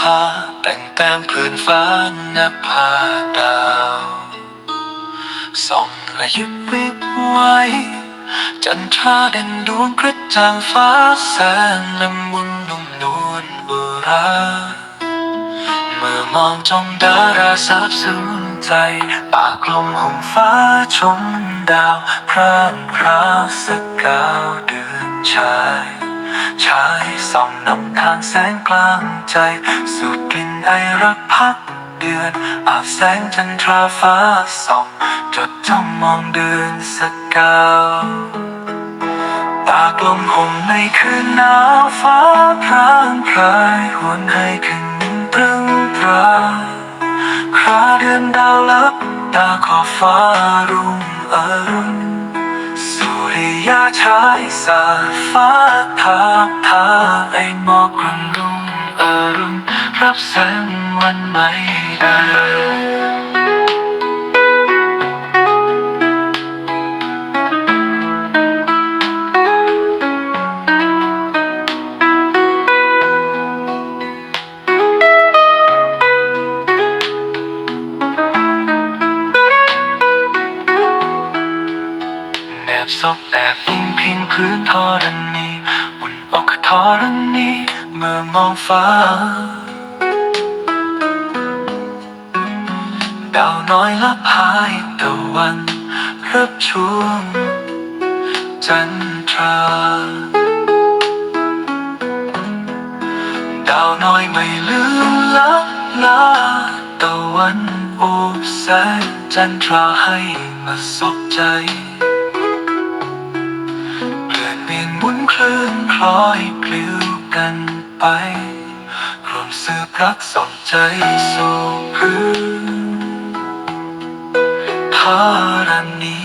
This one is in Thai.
พาแต่งแต้มพื้นฟ้าหน้าผาดาวส่องระยิบวิบไวจันทราเด่นดวงกระจ่างฟ้าแสนละมุนนุ่มนวลอุราเมื่อมองจ้องดาราสาบสูญใจปากลมห่มฟ้าชมดาวพร่างพราวสกาวเดือนชาย ชายส่องนำทางแสงกลางใจ สูดกลิ่นไอรักพักเดือน อาบแสงจันทราฟ้าส่อง จดจ้องมองเดือนสกาวตากลมห่มในคืนหนาวฟ้าพรางพรายหวนให้คืนนี้ตรึงตราคราเดือนดาวลับตาขอฟ้ารุ่ง ชายสาฟ้าทาบทาไอหมอกรุ่งรุ่งอรุณรับแสงวันใหม่ได้ บซบแอบพิงพิงพื้นธรณีอุ่นอกธรณีเมื่อมองฟ้า ดาวน้อยลับหายตะวันรับช่วงจันทราดาวน้อยไม่ลืมลับลาตะวันโอบแสงจันทราให้มาสบใจ ลื่นคล้อยปลิวกันไปรวมสืบรักสนใจสู่พื้นธรณี